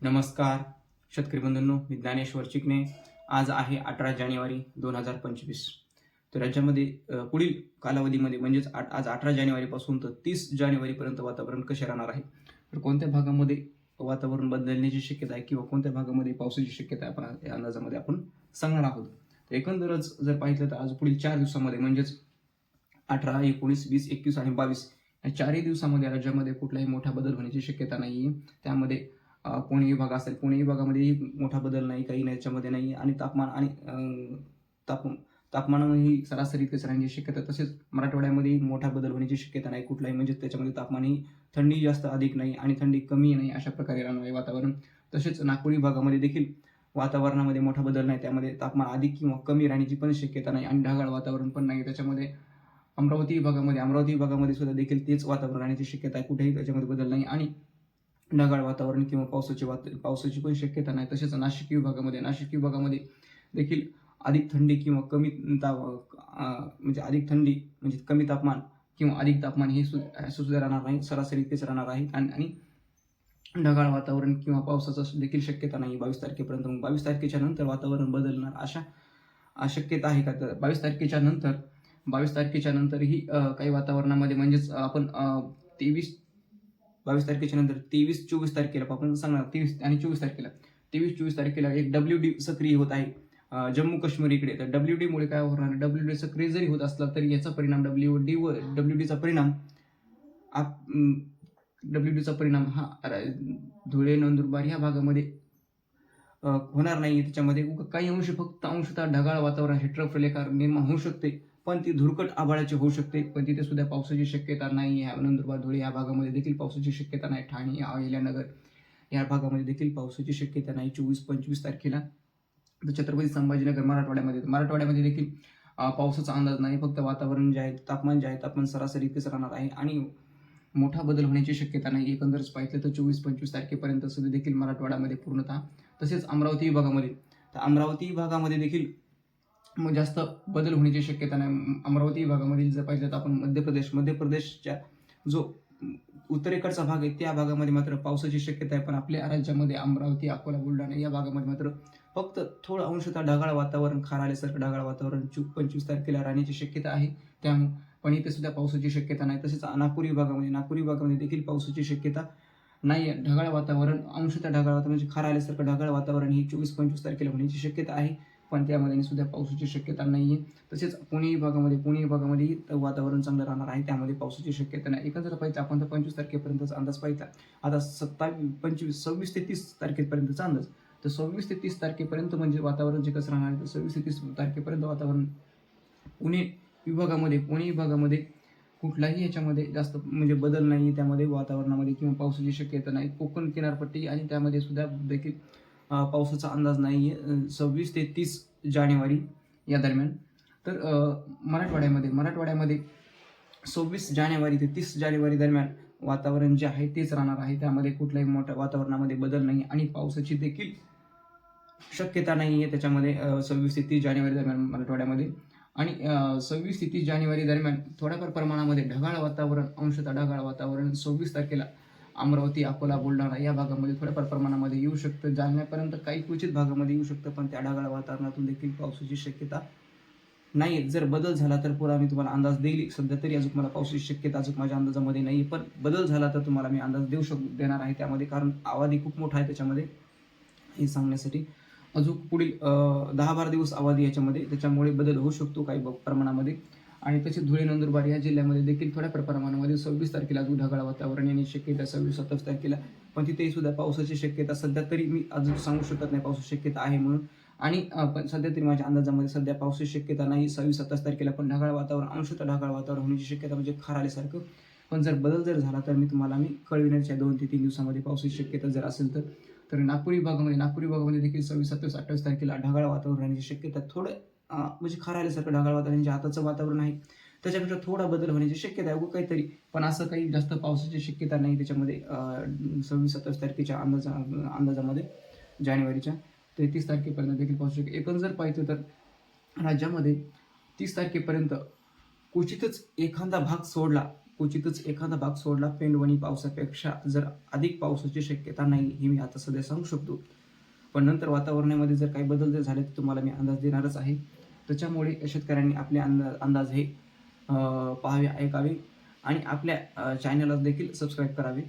नमस्कार शेतकरी बंधूंनो मी ज्ञानेश्वर चिकणे आज आहे अठरा जानेवारी दोन हजार पंचवीस. तर राज्यामध्ये पुढील कालावधीमध्ये म्हणजेच आठ आज अठरा जानेवारीपासून तर तीस जानेवारीपर्यंत वातावरण कसे राहणार आहे? तर कोणत्या भागामध्ये वातावरण बदलण्याची शक्यता आहे किंवा कोणत्या भागामध्ये पावसाची शक्यता आहे आपण या अंदाजामध्ये आपण सांगणार आहोत. तर एकंदरच जर पाहिलं तर आज पुढील चार दिवसामध्ये म्हणजेच अठरा एकोणीस वीस एकवीस आणि बावीस या चारही दिवसामध्ये राज्यामध्ये कुठलाही मोठा बदल होण्याची शक्यता नाही आहे त्यामध्ये पुणे विभाग असेल पुणे विभागामध्येही मोठा बदल नाही काही नाही याच्यामध्ये नाही. आणि तापमान आणि ताप तापमानामध्येही सरासरी राहण्याची शक्यता. तसेच मराठवाड्यामध्येही मोठा बदल होण्याची शक्यता नाही कुठलाही. म्हणजे त्याच्यामध्ये तापमानही थंडी जास्त अधिक नाही आणि थंडी कमी नाही अशा प्रकारे राहणार आहे वातावरण. तसेच नागपूर विभागामध्ये देखील वातावरणामध्ये मोठा बदल नाही. त्यामध्ये तापमान अधिक किंवा कमी राहण्याची पण शक्यता नाही आणि ढगाळ वातावरण पण नाही. त्याच्यामध्ये अमरावती विभागामध्ये अमरावती विभागामध्ये सुद्धा देखील तेच वातावरण राहण्याची शक्यता आहे. कुठेही त्याच्यामध्ये बदल नाही आणि ढगाळ वातावरण किंवा पावसाची वात पावसाची पण शक्यता नाही. तसेच नाशिक विभागामध्ये नाशिक विभागामध्ये देखील अधिक थंडी किंवा कमी ता म्हणजे अधिक थंडी म्हणजे कमी तापमान किंवा अधिक तापमान हे सु सुद्धा राहणार नाही. सरासरी तेच राहणार आहे. आणि आणि ढगाळ वातावरण किंवा पावसाचं देखील शक्यता नाही बावीस तारखेपर्यंत. मग बावीस तारखेच्या नंतर वातावरण बदलणार अशा शक्यता आहे का? तर बावीस तारखेच्या नंतर बावीस तारखेच्या नंतरही काही वातावरणामध्ये म्हणजेच आपण तेवीस बावीस तारखेच्या नंतर तेवीस चोवीस तारखेला आपण सांगणार तेवीस आणि चोवीस तारखेला. तेवीस चोवीस तारखेला एक डब्ल्यू डी सक्रिय होत आहे जम्मू काश्मीर इकडे. तर डब्ल्यू डीमुळे काय होणार? डब्ल्यू डी सक्रिय जरी होत असला तरी याचा परिणाम डब्ल्यू डी व डब्ल्यू डीचा परिणाम आप डब्ल्यू डीचा परिणाम हा धुळे नंदुरबार ह्या भागामध्ये होणार नाही. त्याच्यामध्ये काही अंश फक्त अंशतः ढगाळ वातावरण हे हेट्रफलेकार निर्माण होऊ शकते. पण ती धुरकट आभाळाची होऊ शकते. पण तिथे सुद्धा पावसाची शक्यता नाही आहे नंदुरबार धुळे या भागामध्ये देखील पावसाची शक्यता नाही. ठाणे अहिल्यानगर या भागामध्ये देखील पावसाची शक्यता नाही. चोवीस पंचवीस तारखेला. तर छत्रपती संभाजीनगर मराठवाड्यामध्ये. मराठवाड्यामध्ये देखील पावसाचा अंदाज नाही. फक्त वातावरण जे आहे तापमान जे आहे तापमान सरासरी इतकंच राहणार आहे आणि मोठा बदल होण्याची शक्यता नाही. एकंदरच पाहिजे तर चोवीस पंचवीस तारखेपर्यंत सुद्धा देखील मराठवाड्यामध्ये पूर्णतः तसेच अमरावती विभागामध्ये. तर अमरावती विभागामध्ये देखील मग जास्त बदल होण्याची शक्यता नाही. अमरावती विभागामधील जर पाहिलं तर आपण मध्य प्रदेश मध्य प्रदेशच्या जो उत्तरेकडचा भाग आहे त्या भागामध्ये मात्र पावसाची शक्यता आहे. पण आपल्या राज्यामध्ये अमरावती अकोला बुलढाणा या भागामध्ये मात्र फक्त थोडं अंशतः ढगाळ वातावरण खार आल्यासारखं ढगाळ वातावरण चूक पंचवीस तारखेला राहण्याची शक्यता आहे. त्यामुळे पण इथे सुद्धा पावसाची शक्यता नाही. तसेच नागपूर विभागामध्ये नागपूर विभागामध्ये देखील पावसाची शक्यता नाही आहे ढगाळ वातावरण अंशतः ढगाळ वातावरण म्हणजे खार आल्यासारखं ढगाळ वातावरण ही चोवीस पंचवीस तारखेला होण्याची शक्यता आहे. पण त्यामध्ये सुद्धा पावसाची शक्यता नाही आहे तसेच पुणे विभागामध्ये पुणे विभागामध्येही वातावरण चांगलं राहणार आहे. त्यामध्ये पावसाची शक्यता नाही. एकंदर पाहिजे आपण तर पंचवीस तारखेपर्यंतचा अंदाज पाहिजे आता सत्तावीस पंचवीस सव्वीस ते तीस तारखेपर्यंतचा अंदाज. तर सव्वीस ते तीस तारखेपर्यंत म्हणजे वातावरण जे कसं राहणार आहे तर सव्वीस ते तीस तारखेपर्यंत वातावरण पुणे विभागामध्ये पुणे विभागामध्ये कुठलाही याच्यामध्ये जास्त म्हणजे बदल नाही. त्यामध्ये वातावरणामध्ये किंवा पावसाची शक्यता नाही. कोकण किनारपट्टी आणि त्यामध्ये सुद्धा देखील पावसाचा अंदाज नाही आहे सव्वीस ते तीस जानेवारी या दरम्यान. तर मराठवाड्यामध्ये मराठवाड्यामध्ये सव्वीस जानेवारी ते तीस जानेवारी दरम्यान वातावरण जे आहे तेच राहणार आहे. त्यामध्ये कुठल्याही मोठ्या वातावरणामध्ये बदल नाही आणि पावसाची देखील शक्यता नाही आहे त्याच्यामध्ये सव्वीस ते तीस जानेवारी दरम्यान मराठवाड्यामध्ये. आणि सव्वीस ते तीस जानेवारी दरम्यान थोड्याफार प्रमाणामध्ये ढगाळ वातावरण अंशतः ढगाळ वातावरण सव्वीस तारखेला अमरावती अकोला बुलढाणा या भागामध्ये थोड्याफार प्रमाणामध्ये येऊ शकतं. जालन्यापर्यंत काही क्वचित भागामध्ये येऊ शकतं पण त्या ढगाळ वातावरणातून देखील पावसाची शक्यता नाही जर बदल झाला तर पुरा मी तुम्हाला अंदाज देईल. सध्या तरी अजून मला पावसाची शक्यता अजून माझ्या अंदाजामध्ये नाही पण बदल झाला तर तुम्हाला मी अंदाज देऊ शक देणार आहे त्यामध्ये. कारण आवाधी खूप मोठा आहे त्याच्यामध्ये. हे सांगण्यासाठी अजून पुढील दहा बारा दिवस आवाधी याच्यामध्ये त्याच्यामुळे बदल होऊ शकतो काही ब- प्रमाणामध्ये. आणि तसेच धुळे नंदुरबार या जिल्ह्यामध्ये देखील थोड्या प्रमाणामध्ये सव्वीस तारखेला अजून ढगाळ वातावरण येण्याची शक्यता सव्वीस सत्तावीस तारखेला. पण तिथेही सुद्धा पावसाची शक्यता सध्या तरी मी अजून सांगू शकत नाही पावसाची शक्यता आहे म्हणून. आणि पण सध्या तरी माझ्या अंदाजामध्ये सध्या पावसाची शक्यता नाही. सव्वीस सत्तावीस तारखेला पण ढगाळ वातावरण अंशतः ढगाळ वातावरण होण्याची शक्यता म्हणजे खार आल्यासारखं पण जर बदल जर झाला तर मी तुम्हाला मी कळविण्याच्या दोन ते तीन दिवसामध्ये पावसाची शक्यता जर असेल तर तर नागपूर विभागामध्ये नागपूर विभागामध्ये देखील सव्वीस सत्तावीस अठ्ठावीस तारखेला ढगाळ वातावरण राहण्याची शक्यता थोडं म्हणजे खार आल्यासारखं ढगाळ वातावरण जे आताचं वातावरण आहे त्याच्यापेक्षा थोडा बदल होण्याची शक्यता आहे. काहीतरी पण असं काही जास्त पावसाची शक्यता नाही त्याच्यामध्ये. सव्वीस सत्तावीस तारखेच्या अंदाजा अंदाजामध्ये जानेवारीच्या ते तीस तारखेपर्यंत देखील पाहू शकतो एकूण जर पाहिजे तर राज्यामध्ये तीस तारखेपर्यंत क्वचितच एखादा भाग सोडला क्वचितच एखादा भाग सोडला पेंडवणी पावसापेक्षा जर अधिक पावसाची शक्यता नाही हे मी आता सध्या सांगू शकतो. पण नंतर वातावरणामध्ये जर काही बदल जर झाले तर तुम्हाला मी अंदाज देणारच आहे. त्याच्यामुळे शेतकऱ्यांनी आपले अंदाज अंदाज हे पाहावे ऐकावे आणि आपल्या चॅनलला देखील सबस्क्राईब करावे.